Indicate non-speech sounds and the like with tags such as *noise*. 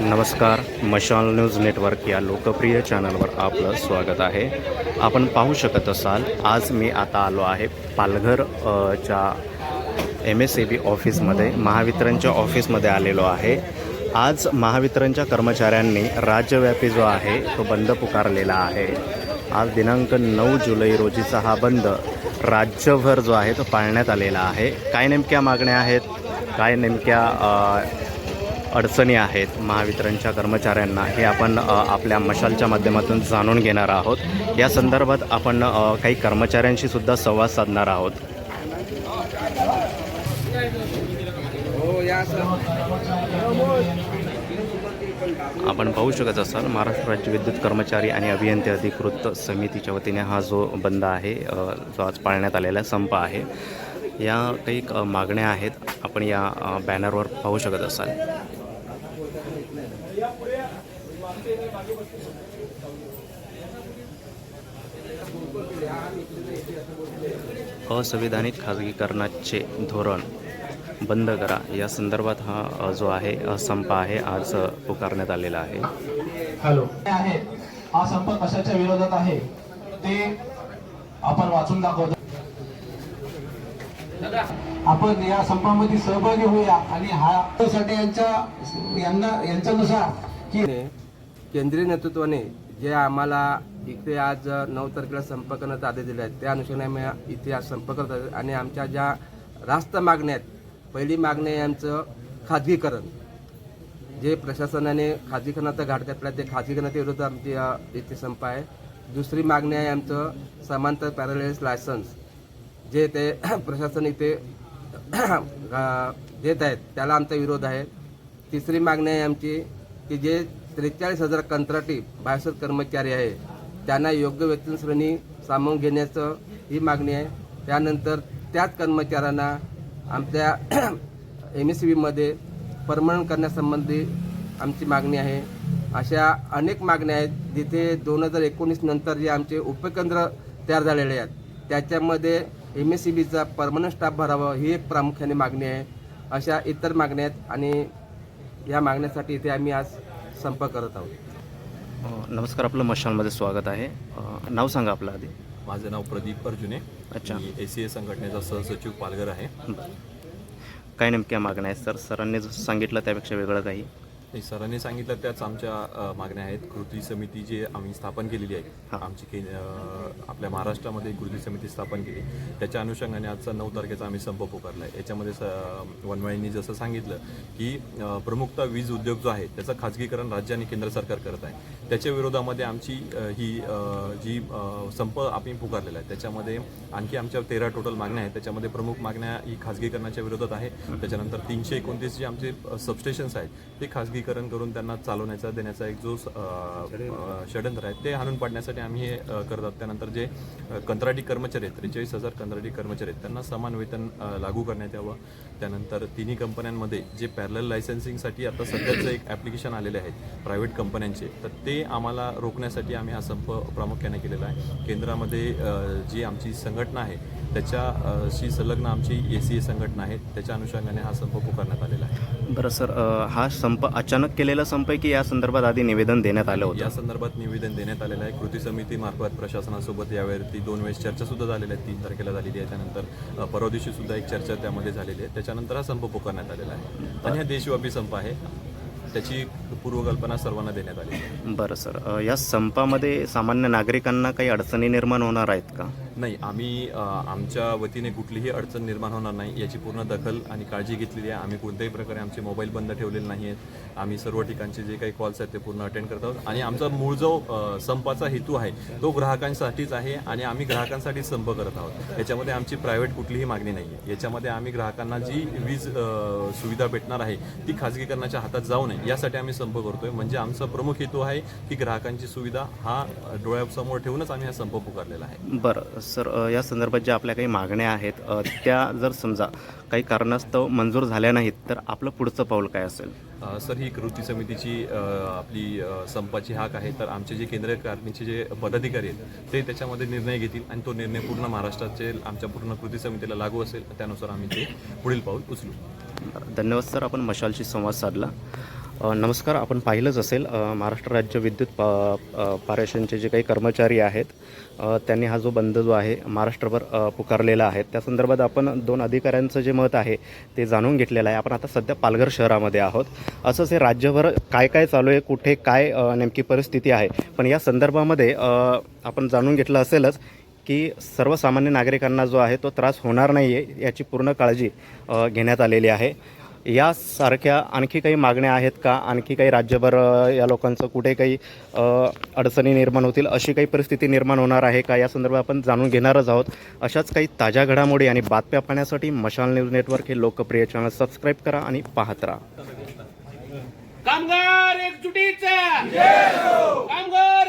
नमस्कार मशाल news network या लोकप्रिय चॅनलवर आपलं स्वागत आहे. आपण पाहू शकत असाल आज मी आता आलो आहे पालघर च्या एम एस सी बी ऑफिसमध्ये महावितरणच्या ऑफिसमध्ये आलेलो आहे. आज महावितरणच्या कर्मचाऱ्यांनी राज्यव्यापी जो आहे तो बंद पुकारलेला आहे. आज दिनांक नऊ जुलै रोजीचा हा बंद राज्यभर जो आहे तो पाळण्यात आलेला आहे. काय नेमक्या मागण्या आहेत? काय नेमक्या अडचणी आहेत महावितरणच्या कर्मचाऱ्यांना हे आपण आपल्या मशालच्या माध्यमातून जाणून घेणार आहोत. या संदर्भात आपण काही कर्मचाऱ्यांशी सुद्धा संवाद साधणार आहोत. आपण पाहू शकत असाल महाराष्ट्र राज्य विद्युत कर्मचारी आणि अभियंते अधिकृत समितीच्या वतीने हा जो बंद आहे जो आज पाळण्यात आलेला संप आहे या काही मागण्या आहेत. आपण या बॅनरवर पाहू शकत असाल. असंविधानिक खाजगीकरणाचे धोरण बंद करा. या संदर्भात हा जो आहे संप आहे आज पुकारण्यात आलेला आहे. हॅलो. आहे. हा संप कशाच्या विरोधात आहे? ते आपण वाचून दाखवतो. आपण या संपामध्ये सहभागी होऊया आणि हा साठी यांच्या यांना यांच्यानुसार की केंद्रीय नेतृत्वाने जे आम्हाला इथे आज नऊ तारखेला संप करण्यात आदेश दिले आहेत त्या अनुषंगाने आम्ही इथे आज संप करत आहोत आणि आमच्या ज्या रास्त मागण्या आहेत पहिली मागणी आहे आमचं खाजगीकरण. जे प्रशासनाने खाजगीकरणाचा घाट घातला ते खाजगीकरणाच्या विरोधात आमची इथे संप आहे. दुसरी मागणी आहे आमचं समांतर पॅरलाइज लायसन्स. जे ते *clears throat* प्रशासन इथे *clears throat* देत आहेत त्याला आमचा विरोध आहे. तिसरी मागणी आहे आमची की जे त्रेचाळीस हजार कंत्राटी बाहेर कर्मचारी आहे त्यांना योग्य वेतनश्रेणी सामावून घेण्याचं ही मागणी आहे. त्यानंतर त्याच कर्मचाऱ्यांना आमच्या एम एस सी बीमध्ये परमनंट करण्यासंबंधी आमची मागणी आहे. अशा अनेक मागण्या आहेत जिथे दोन हजार एकोणीस नंतर जे आमचे उपकेंद्र तयार झालेले आहेत त्याच्यामध्ये एम एस सी बीचा परमनंट स्टाफ भरावा ही एक प्रामुख्याने मागणी आहे. अशा इतर मागण्या आहेत आणि या मागण्यासाठी इथे आम्ही आज संप करत आहोत. नमस्कार आपलं मशालमध्ये स्वागत आहे. नाव सांगा आपलं आधी. माझं नाव प्रदीप अर्जुने. अच्छा. ए सी ए संघटनेचा सहसचिव पालघर आहे. बरं. काय नेमक्या मागण्या आहेत? सर सरांनी जसं सांगितलं त्यापेक्षा वेगळं काही. नाही, सरांनी सांगितलं त्याच आमच्या मागण्या आहेत. कृती समिती जी आम्ही स्थापन केलेली आहे. आमची के आपल्या महाराष्ट्रामध्ये कृती समिती स्थापन केली. त्याच्या अनुषंगाने आजचा नऊ तारखेचा आम्ही संप पुकारला आहे. याच्यामध्ये स वनवाळींनी जसं सांगितलं की प्रमुखतः वीज उद्योग जो आहे त्याचं खाजगीकरण राज्य आणि केंद्र सरकार करत आहे. त्याच्या विरोधामध्ये आमची ही जी संप आम्ही पुकारलेला आहे. त्याच्यामध्ये आणखी आमच्या तेरा टोटल मागण्या आहेत. त्याच्यामध्ये प्रमुख मागण्या ही खाजगीकरणाच्या विरोधात आहे. त्याच्यानंतर तीनशे एकोणतीस जे आमचे सबस्टेशन्स आहेत ते खाजगीकरण करून त्यांना चालवण्याचा देण्याचा एक जो षडयंत्र आहे ते हाणून पाडण्यासाठी आम्ही हे करतात करत आहोत. त्यानंतर जे कंत्राटी कर्मचारी आहेत त्रेचाळीस हजार कंत्राटी कर्मचारी आहेत त्यांना समान वेतन लागू करण्यात यावं. त्यानंतर तिन्ही कंपन्यांमध्ये जे पॅरल लायसन्सिंगसाठी आता सध्याचं एक ॲप्लिकेशन आलेले आहेत प्रायव्हेट कंपन्यांचे तर ते आम्हाला रोखण्यासाठी आम्ही हा संप प्रामुख्याने केलेला आहे. केंद्रामध्ये जी आमची संघटना आहे त्याच्याशी संलग्न आमची ए सी ए संघटना आहे त्याच्या अनुषंगाने हा संप पुकारण्यात आलेला आहे. बरं सर हा संप अचानक केलेला संप आहे की या संदर्भात आधी निवेदन देण्यात आलं होतं? या संदर्भात निवेदन देण्यात आलेलं आहे. कृती समितीमार्फत प्रशासनासोबत यावरती दोन वेळेस चर्चा सुद्धा झालेली आहे. तीन तारखेला झालेली आहे. त्यानंतर परवा दिवशी सुद्धा एक चर्चा त्यामध्ये झालेली आहे. त्याच्यानंतर हा संप पुकारण्यात आलेला आहे. आणि हा देशव्यापी संप आहे. त्याची पूर्वकल्पना सर्वांना देण्यात आहे. बरं सर. या संपामध्ये सामान्य नागरिकांना काही अडचणी निर्माण होणार आहेत का? नाही आम्ही आमच्या वतीने कुठलीही अडचण निर्माण होणार नाही याची पूर्ण दखल आणि काळजी घेतलेली आहे. आम्ही कोणत्याही प्रकारे आमचे मोबाईल बंद ठेवलेले नाही आहेत आम्ही सर्व ठिकाणचे जे काही कॉल्स आहेत ते पूर्ण अटेंड करत आहोत. आणि आमचा मूळ जो संपाचा हेतू आहे तो ग्राहकांसाठीच आहे आणि आम्ही ग्राहकांसाठीच संप करत आहोत. याच्यामध्ये आमची प्रायव्हेट कुठलीही मागणी नाही आहे याच्यामध्ये आम्ही ग्राहकांना जी वीज सुविधा भेटणार आहे ती खाजगीकरणाच्या हातात जाऊ नये यासाठी आम्ही संप करतोय. म्हणजे आमचा प्रमुख हेतू आहे की ग्राहकांची सुविधा हा डोळ्यासमोर ठेवूनच आम्ही हा संप पुकारलेला आहे. बरं. सर या संदर्भात ज्या आपल्या काही मागण्या आहेत त्या जर समजा काही कारणास्तव मंजूर झाल्या नाहीत तर आपलं पुढचं पाऊल काय असेल? सर ही कृती समितीची आपली संपाची हाक आहे. तर आमचे जे केंद्रीय कारणीचे जे पदाधिकारी आहेत ते त्याच्यामध्ये निर्णय घेतील आणि तो निर्णय पूर्ण महाराष्ट्राचे आमच्या पूर्ण कृती समितीला लागू असेल. त्यानुसार आम्ही ते पुढील पाऊल उचलू. धन्यवाद सर आपण मशालशी संवाद साधला. नमस्कार आपण पाहिलंच असेल महाराष्ट्र राज्य विद्युत प पारेषणचे जे काही कर्मचारी आहेत त्यांनी हा जो बंद जो आहे महाराष्ट्रभर पुकारलेला आहे. त्या संदर्भात आपण दोन अधिकाऱ्यांचं जे मत आहे ते जाणून घेतलेलं आहे. आपण आता सध्या पालघर शहरामध्ये आहोत. असंच हे राज्यभर काय काय चालू आहे कुठे काय नेमकी परिस्थिती आहे? पण या संदर्भामध्ये आपण जाणून घेतलं असेलच की सर्वसामान्य नागरिकांना जो आहे तो त्रास होणार नाही आहे याची पूर्ण काळजी घेण्यात आलेली आहे. यासारख्या आणखी काही मागण्या आहेत का? आणखी काही राज्यभर या लोकांचं कुठे काही अ, अडचणी निर्माण होतील? अशी काही परिस्थिती निर्माण होणार आहे का? या संदर्भात आपण जाणून घेणारच आहोत. अशाच काही ताज्या घडामोडी आणि बातम्या पाहण्यासाठी मशाल न्यूज नेटवर्क हे लोकप्रिय चॅनल सबस्क्राईब करा आणि पाहत राहा. कामगार एकजुटीचा! कामगार